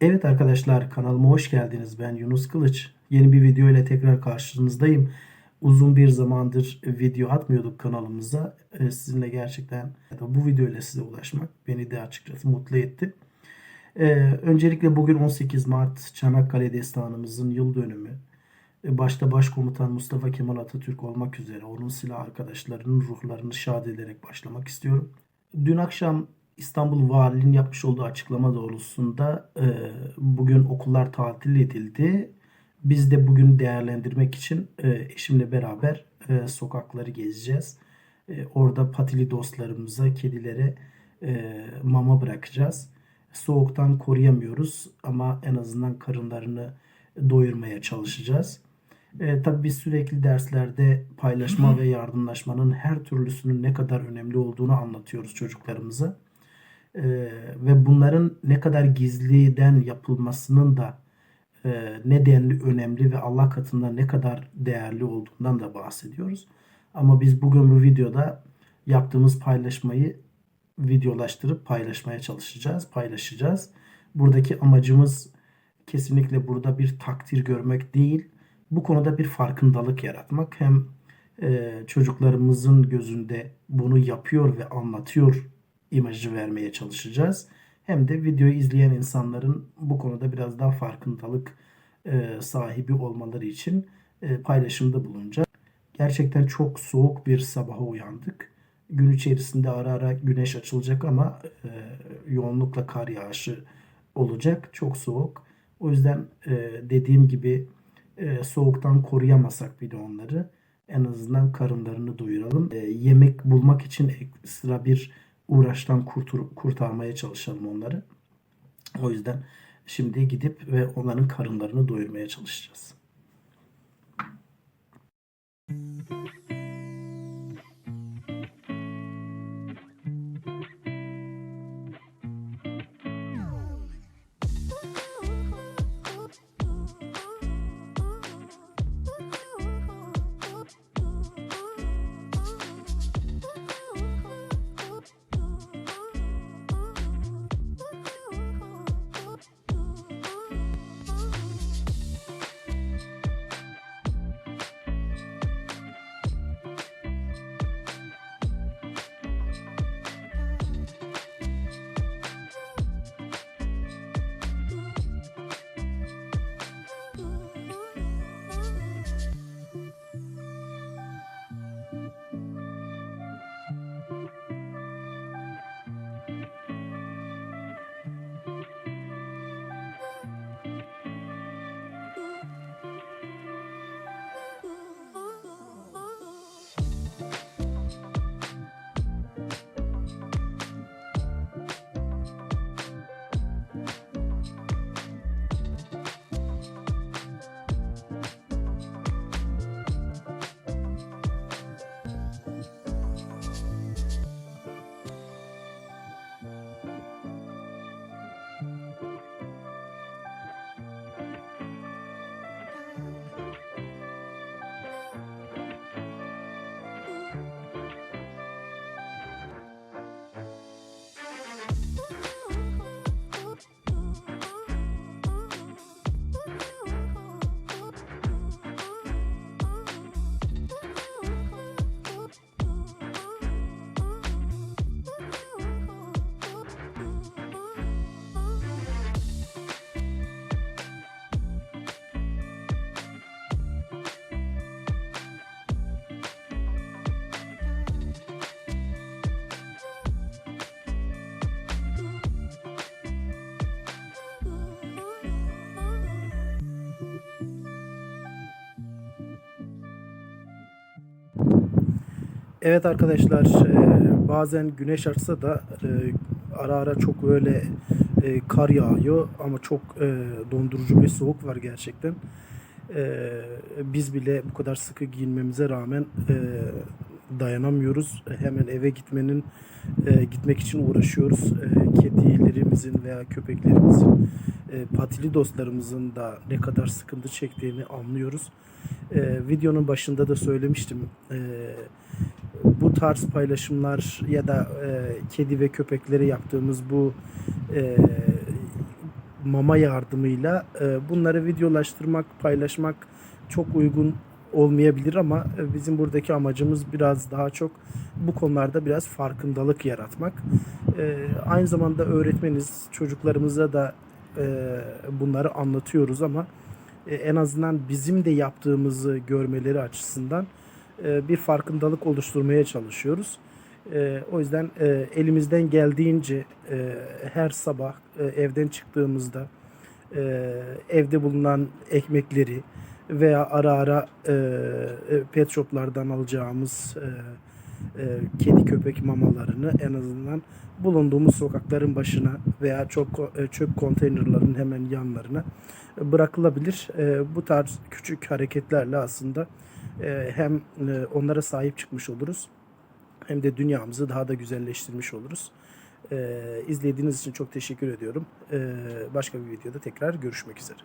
Evet arkadaşlar kanalıma hoş geldiniz. Ben Yunus Kılıç. Yeni bir video ile tekrar karşınızdayım. Uzun bir zamandır video atmıyorduk kanalımıza. Ee, Sizinle gerçekten bu video ile size ulaşmak beni de açıkçası mutlu etti. Ee, Öncelikle bugün 18 Mart Çanakkale Destanımızın yıl dönümü. Ee, Başta Başkomutan Mustafa Kemal Atatürk olmak üzere onun silah arkadaşlarının ruhlarını şad ederek başlamak istiyorum. Dün akşam İstanbul Valiliğinin yapmış olduğu açıklama doğrultusunda e, bugün okullar tatil edildi. Biz de bugün değerlendirmek için e, eşimle beraber e, sokakları gezeceğiz. E, orada patili dostlarımıza, kedilere e, mama bırakacağız. Soğuktan koruyamıyoruz ama en azından karınlarını doyurmaya çalışacağız. E, tabii biz sürekli derslerde paylaşma ve yardımlaşmanın her türlüsünün ne kadar önemli olduğunu anlatıyoruz çocuklarımıza. E, ve bunların ne kadar gizliden yapılmasının da e, ne denli önemli ve Allah katında ne kadar değerli olduğundan da bahsediyoruz. Ama biz bugün bu videoda yaptığımız paylaşmayı videolaştırıp paylaşmaya çalışacağız, paylaşacağız. Buradaki amacımız kesinlikle burada bir takdir görmek değil, bu konuda bir farkındalık yaratmak. Hem e, çocuklarımızın gözünde bunu yapıyor ve anlatıyor imajı vermeye çalışacağız. Hem de videoyu izleyen insanların bu konuda biraz daha farkındalık e, sahibi olmaları için e, paylaşımda bulunacağız. Gerçekten çok soğuk bir sabaha uyandık. Gün içerisinde ara ara güneş açılacak ama e, yoğunlukla kar yağışı olacak. Çok soğuk. O yüzden dediğim gibi soğuktan koruyamasak bile onları en azından karınlarını doyuralım. Yemek bulmak için ekstra bir uğraştan kurtur, kurtarmaya çalışalım onları. O yüzden şimdi gidip ve onların karınlarını doyurmaya çalışacağız. Evet arkadaşlar e, bazen güneş açsa da e, ara ara çok böyle e, kar yağıyor ama çok e, dondurucu bir soğuk var gerçekten. E, biz bile bu kadar sıkı giyinmemize rağmen dayanamıyoruz. Hemen eve gitmenin gitmek için uğraşıyoruz. E, kedilerimizin veya köpeklerimizin e, patili dostlarımızın da ne kadar sıkıntı çektiğini anlıyoruz. E, videonun başında da söylemiştim. E, bu tarz paylaşımlar ya da e, kedi ve köpekleri yaptığımız bu e, mama yardımıyla e, bunları videolaştırmak, paylaşmak çok uygun olmayabilir ama e, bizim buradaki amacımız biraz daha çok bu konularda biraz farkındalık yaratmak. E, aynı zamanda öğretmeniz, çocuklarımıza da bunları anlatıyoruz ama e, en azından bizim de yaptığımızı görmeleri açısından e, bir farkındalık oluşturmaya çalışıyoruz. E, o yüzden elimizden geldiğince her sabah evden çıktığımızda evde bulunan ekmekleri veya ara ara pet shoplardan alacağımız e, kedi köpek mamalarını en azından bulunduğumuz sokakların başına veya çok e, çöp konteynerların hemen yanlarına e, bırakılabilir. E, bu tarz küçük hareketlerle aslında e, hem e, onlara sahip çıkmış oluruz hem de dünyamızı daha da güzelleştirmiş oluruz. E, izlediğiniz için çok teşekkür ediyorum. E, başka bir videoda tekrar görüşmek üzere.